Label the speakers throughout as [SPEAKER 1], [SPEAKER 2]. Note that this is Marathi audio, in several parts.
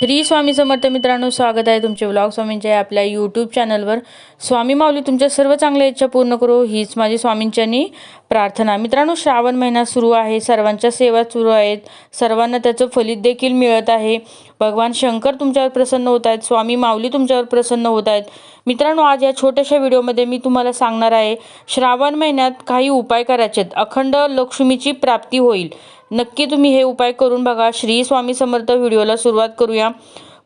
[SPEAKER 1] श्री स्वामी समर्थ मित्रांनो स्वागत आहे तुमचे व्लॉग स्वामींच्या आपल्या यूट्यूब चॅनलवर स्वामी माऊली तुमच्या सर्व चांगल्या इच्छा पूर्ण करू हीच माझी स्वामींच्यानी प्रार्थना. मित्रांनो श्रावण महिना सुरू आहे सर्वांच्या सेवा सुरू आहेत सर्वांना त्याचं फलित देखील मिळत आहे. भगवान शंकर तुमच्यावर प्रसन्न होत आहेत स्वामी माऊली तुमच्यावर प्रसन्न होत आहेत. मित्रांनो आज या छोट्याशा व्हिडिओमध्ये मी तुम्हाला सांगणार आहे श्रावण महिन्यात काही उपाय करायचे आहेत अखंड लक्ष्मीची प्राप्ती होईल. नक्की तुम्ही हे उपाय करून बघा. श्री स्वामी समर्थ व्हिडिओला सुरुवात करूया.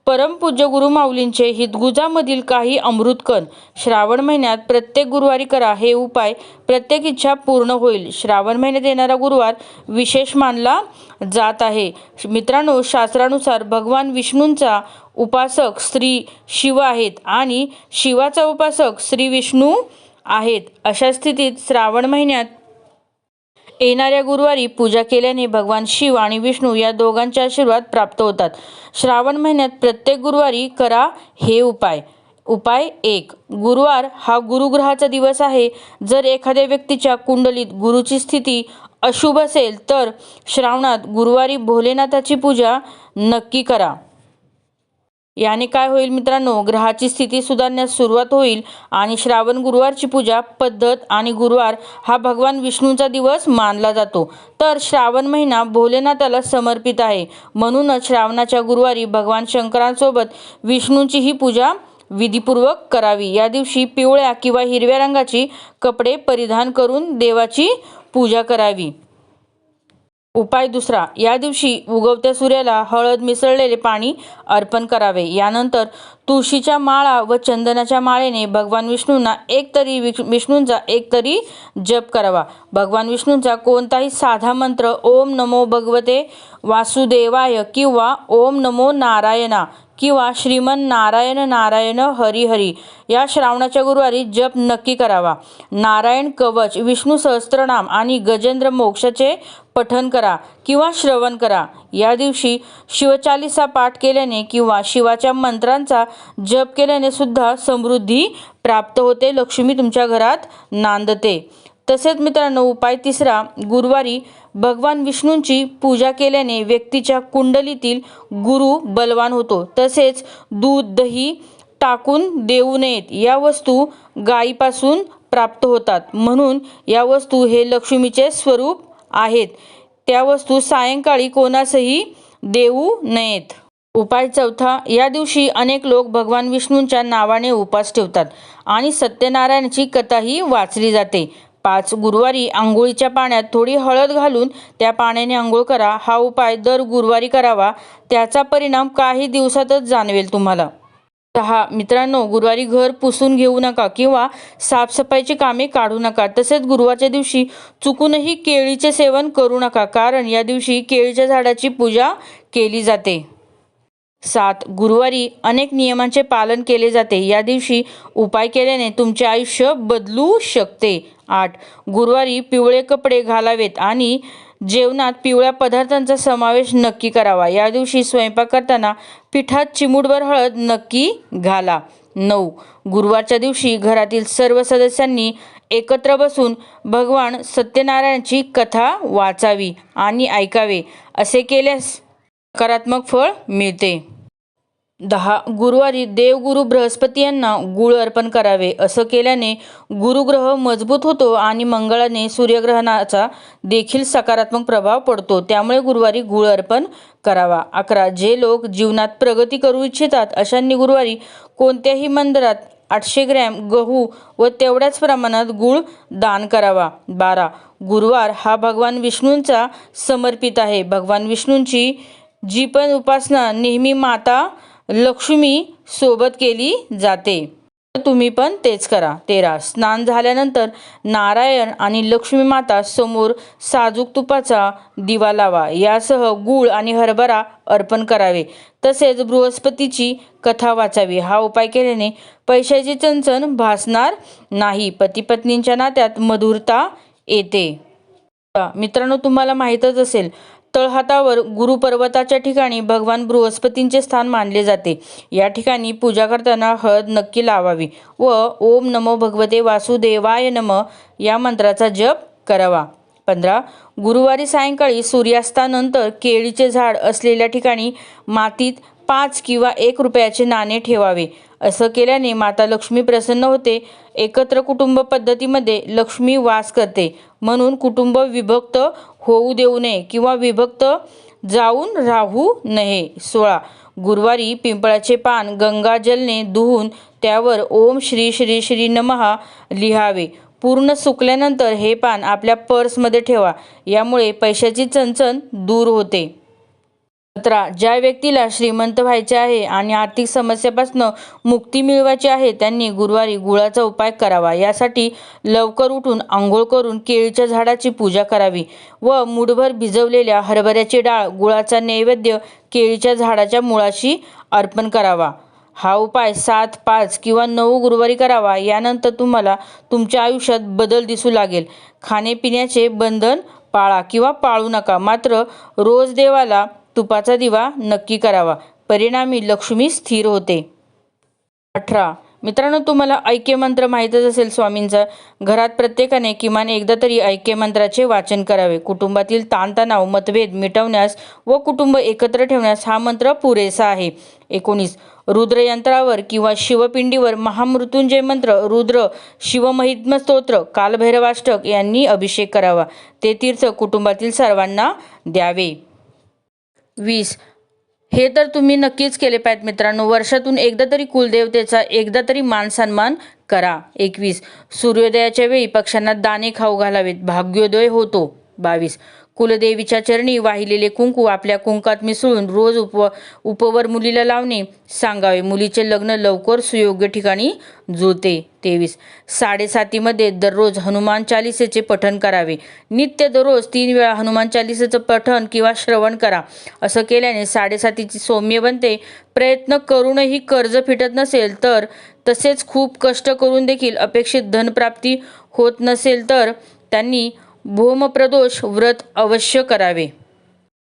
[SPEAKER 1] परमपूज्य गुरु माऊलींचे हितगुजामधील काही अमृतकण श्रावण महिन्यात प्रत्येक गुरुवारी करा. हे उपाय प्रत्येक इच्छा पूर्ण होईल. श्रावण महिन्यात येणारा गुरुवार विशेष मानला जात आहे. मित्रांनो शास्त्रानुसार भगवान विष्णूंचा उपासक श्री शिव आहेत आणि शिवाचा उपासक श्री विष्णू आहेत. अशा स्थितीत श्रावण महिन्यात येणाऱ्या गुरुवारी पूजा केल्याने भगवान शिव आणि विष्णू या दोघांचे आशीर्वाद प्राप्त होतात. श्रावण महिन्यात प्रत्येक गुरुवारी करा हे उपाय. उपाय एक. गुरुवार हा गुरुग्रहाचा दिवस आहे. जर एखाद्या व्यक्तीच्या कुंडलीत गुरुची स्थिती अशुभ असेल तर श्रावणात गुरुवारी भोलेनाथाची पूजा नक्की करा. याने काय होईल मित्रांनो? ग्रहाची स्थिती सुधारण्यास सुरुवात होईल आणि श्रावण गुरुवारची पूजा पद्धत आणि गुरुवार हा भगवान विष्णूंचा दिवस मानला जातो. तर श्रावण महिना भोलेनाथाला समर्पित आहे. म्हणूनच श्रावणाच्या गुरुवारी भगवान शंकरांसोबत विष्णूंची ही पूजा विधीपूर्वक करावी. या दिवशी पिवळ्या किंवा हिरव्या रंगाची कपडे परिधान करून देवाची पूजा करावी. उपाय दुसरा या दिवशी उगवत्या सूर्याला हळद मिसळलेले पाणी अर्पण करावे. यानंतर तुळशीच्या माळा व चंदनाच्या माळेने भगवान विष्णूंना एक तरी विष्णूंचा एक तरी जप करावा. भगवान विष्णूंचा कोणताही साधा मंत्र ओम नमो भगवते वासुदेवाय किंवा ओम नमो नारायणा किंवा श्रीमन नारायण नारायण हरी हरी या श्रावणाच्या गुरुवारी जप नक्की करावा. नारायण कवच विष्णू सहस्त्रनाम आणि गजेंद्र मोक्षाचे पठन करा किंवा श्रवण करा. या दिवशी शिवचालिसा पाठ केल्याने किंवा शिवाच्या मंत्रांचा जप केल्याने सुद्धा समृद्धी प्राप्त होते. लक्ष्मी तुमच्या घरात नांदते. तसेच मित्रांनो उपाय तिसरा गुरुवारी भगवान विष्णूंची पूजा केल्याने व्यक्तीच्या कुंडलीतील गुरु बलवान होतो. तसेच दूध दही टाकून देऊ नयेत या वस्तू गायीपासून प्राप्त होतात. म्हणून या वस्तू हे लक्ष्मीचे स्वरूप आहेत. त्या वस्तू सायंकाळी कोणासही देऊ नयेत. उपाय चौथा या दिवशी अनेक लोक भगवान विष्णूंच्या नावाने उपास ठेवतात आणि सत्यनारायणाची कथाही वाचली जाते. पाच गुरुवारी आंघोळीच्या पाण्यात थोडी हळद घालून त्या पाण्याने आंघोळ करा. हा उपाय दर गुरुवारी करावा. त्याचा परिणाम काही दिवसातच जाणवेल तुम्हाला. सहा मित्रांनो गुरुवारी घर पुसून घेऊ नका किंवा साफसफाईची कामे काढू नका. तसेच गुरुवारच्या दिवशी चुकूनही केळीचे सेवन करू नका कारण या दिवशी केळीच्या झाडाची पूजा केली जाते. सात गुरुवारी अनेक नियमांचे पालन केले जाते. या दिवशी उपाय केल्याने तुमचे आयुष्य बदलू शकते. आठ गुरुवारी पिवळे कपडे घालावेत आणि जेवणात पिवळ्या पदार्थांचा समावेश नक्की करावा. या दिवशी स्वयंपाक करताना पिठात चिमूटभर हळद नक्की घाला. नऊ गुरुवारच्या दिवशी घरातील सर्व सदस्यांनी एकत्र बसून भगवान सत्यनारायणाची कथा वाचावी आणि ऐकावे. असे केल्यास सकारात्मक फळ मिळते. दहा गुरुवारी देवगुरु बृहस्पती यांना गुळ अर्पण करावे असं केल्याने गुरुग्रह मजबूत होतो आणि मंगळाने सूर्यग्रहणाचा देखील सकारात्मक प्रभाव पडतो. त्यामुळे गुरुवारी गुळ अर्पण करावा. अकरा जे लोक जीवनात प्रगती करू इच्छितात अशांनी गुरुवारी कोणत्याही मंदिरात आठशे ग्रॅम गहू व तेवढ्याच प्रमाणात गूळ दान करावा. बारा गुरुवार हा भगवान विष्णूंचा समर्पित आहे. भगवान विष्णूंची जी पण उपासना नेहमी माता लक्ष्मी सोबत केली जाते. तुम्ही पण तेच करा. तेरा. स्नान झाल्यानंतर नारायण आणि लक्ष्मी माता समोर साजूक तुपाचा दिवा लावा. यासह गूळ आणि हरभरा अर्पण करावे. तसेच बृहस्पतीची कथा वाचावी. हा उपाय केल्याने पैशाची चणचण भासणार नाही. पतीपत्नींच्या नात्यात मधुरता येते. मित्रांनो तुम्हाला माहीतच असेल तळहातावर गुरुपर्वताच्या ठिकाणी भगवान बृहस्पतींचे स्थान मानले जाते. या ठिकाणी पूजा करताना हळद नक्की लावावी व ओम नमो भगवते वासुदेवाय नम या मंत्राचा जप करावा. पंधरा गुरुवारी सायंकाळी सूर्यास्तानंतर केळीचे झाड असलेल्या ठिकाणी मातीत पाच किंवा एक रुपयाचे नाणे ठेवावे. असं केल्याने माता लक्ष्मी प्रसन्न होते. एकत्र कुटुंब पद्धतीमध्ये लक्ष्मी वास करते. म्हणून कुटुंब विभक्त होऊ देऊ नये किंवा विभक्त जाऊन राहू नये. सोळा. गुरुवारी पिंपळाचे पान गंगाजलने धुवून त्यावर ओम श्री श्री श्री नमहा लिहावे. पूर्ण सुकल्यानंतर हे पान आपल्या पर्समध्ये ठेवा. यामुळे पैशाची चणचण दूर होते. सतरा. ज्या व्यक्तीला श्रीमंत व्हायचे आहे आणि आर्थिक समस्येपासून मुक्ती मिळवायची आहे त्यांनी गुरुवारी गुळाचा उपाय करावा. यासाठी लवकर उठून आंघोळ करून केळीच्या झाडाची पूजा करावी व मुठभर भिजवलेल्या हरभऱ्याची डाळ गुळाचा नैवेद्य केळीच्या झाडाच्या मुळाशी अर्पण करावा. हा उपाय सात पाच किंवा नऊ गुरुवारी करावा. यानंतर तुम्हाला तुमच्या आयुष्यात बदल दिसू लागेल. खाण्यापिण्याचे बंधन पाळा किंवा पाळू नका. मात्र रोज देवाला तुपाचा दिवा नक्की करावा. परिणामी लक्ष्मी स्थिर होते. अठरा. मित्रांनो तुम्हाला ऐक्य मंत्र माहीतच असेल स्वामींचा. घरात प्रत्येकाने किमान एकदा तरी ऐक्य मंत्राचे वाचन करावे. कुटुंबातील ताणतणाव मतभेद मिटवण्यास व कुटुंब एकत्र ठेवण्यास हा मंत्र पुरेसा आहे. एकोणीस. रुद्रयंत्रावर किंवा शिवपिंडीवर महामृत्युंजय मंत्र रुद्र शिवमहित्म स्तोत्र कालभैरवाष्टक यांनी अभिषेक करावा. ते तीर्थ कुटुंबातील सर्वांना द्यावे. वीस. हे तर तुम्ही नक्कीच केले पाहिजेत मित्रांनो. वर्षातून एकदा तरी कुलदेवतेचा एकदा तरी मान सन्मान करा. एकवीस. सूर्योदयाच्या वेळी पक्ष्यांना दाणे खाऊ घालावेत. भाग्योदय होतो. बावीस. कुलदेवीच्या चरणी वाहिलेले कुंकू आपल्या कुंकात मिसळून रोज उप उपवर मुलीला लावणे सांगावे. मुलीचे लग्न लवकर सुयोग्य ठिकाणी जुळते. तेवीस. साडेसातीमध्ये दररोज हनुमान चालिसेचे पठण करावे. नित्य दररोज तीन वेळा हनुमान चालिसेचं पठण किंवा श्रवण करा. असं केल्याने साडेसातीची सौम्य बनते. प्रयत्न करूनही कर्ज फिटत नसेल तर तसेच खूप कष्ट करून देखील अपेक्षित धनप्राप्ती होत नसेल तर त्यांनी भूमप्रदोष व्रत अवश्य करावे.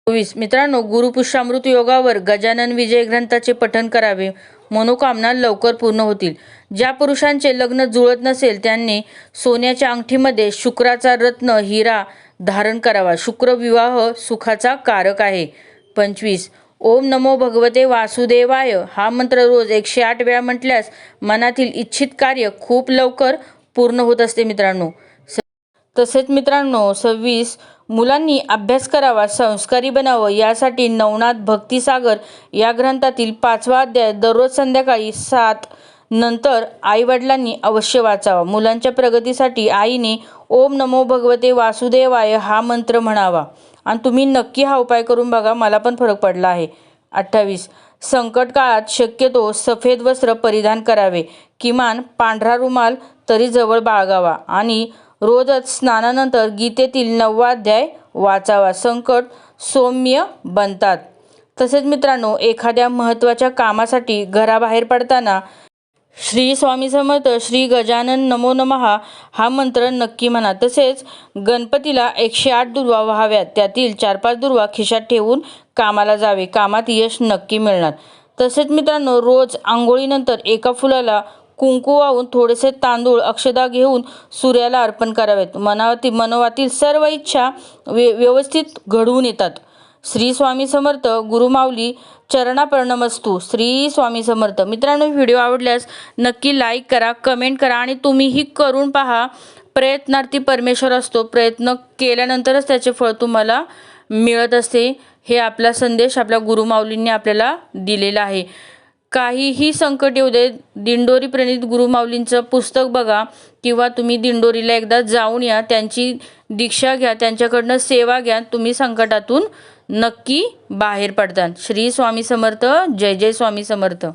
[SPEAKER 1] चोवीस. मित्रांनो गुरुपुष्यामृत योगावर गजानन विजय ग्रंथाचे पठन करावे. मनोकामना लवकर पूर्ण होतील. ज्या पुरुषांचे लग्न जुळत नसेल त्यांनी सोन्याच्या अंगठीमध्ये शुक्राचा रत्न हिरा धारण करावा. शुक्र विवाह सुखाचा कारक आहे. पंचवीस. ओम नमो भगवते वासुदेवाय. हा मंत्र रोज एकशे आठ वेळा म्हटल्यास मनातील इच्छित कार्य खूप लवकर पूर्ण होत असते मित्रांनो. तसेच मित्रांनो सव्वीस मुलांनी अभ्यास करावा संस्कारी बनावं यासाठी नवनाथ भक्तिसागर या ग्रंथातील पाचवा अध्याय दररोज संध्याकाळी सात नंतर आईवडिलांनी अवश्य वाचावा. मुलांच्या प्रगतीसाठी आईने ओम नमो भगवते वासुदेवाय हा मंत्र म्हणावा. आणि तुम्ही नक्की हा उपाय करून बघा मला पण फरक पडला आहे. अठ्ठावीस संकट काळात शक्यतो सफेद वस्त्र परिधान करावे. किमान पांढरा रुमाल तरी जवळ बाळगावा आणि रोजच स्नानानंतर गीतेतील नववाध्याय वाचावा. संकट सौम्य बनतात. तसेच मित्रांनो एखाद्या महत्त्वाच्या कामासाठी घराबाहेर पडताना श्री स्वामी समर्थ श्री गजानन नमो नमहा हा मंत्र नक्की म्हणा. तसेच गणपतीला एकशे आठ दुर्वा व्हाव्यात. त्यातील चार पाच दुर्वा खिशात ठेवून कामाला जावे. कामात यश नक्की मिळणार. तसेच मित्रांनो रोज आंघोळीनंतर एका फुलाला कुंकू वाहून थोडेसे तांदूळ अक्षदा घेऊन सूर्याला अर्पण करावेत. मनावती मनोवातील सर्व इच्छा व्य व्यवस्थित घडवून येतात. श्री स्वामी समर्थ गुरुमाऊली चरणापर्णमस्तू. श्री स्वामी समर्थ. मित्रांनो व्हिडिओ आवडल्यास नक्की लाईक करा कमेंट करा आणि तुम्हीही करून पहा. प्रयत्नार्थी परमेश्वर असतो. प्रयत्न केल्यानंतरच त्याचे फळ तुम्हाला मिळत असते. हे आपला संदेश आपल्या गुरुमाऊलींनी आपल्याला दिलेला आहे. काहीही संकट येऊ दे दिंडोरी प्रणित गुरुमाऊलींचं पुस्तक बघा किंवा तुम्ही दिंडोरीला एकदा जाऊन या त्यांची दीक्षा घ्या त्यांच्याकडनं सेवा घ्या तुम्ही संकटातून नक्की बाहेर पडतात श्री स्वामी समर्थ जय जय स्वामी समर्थ.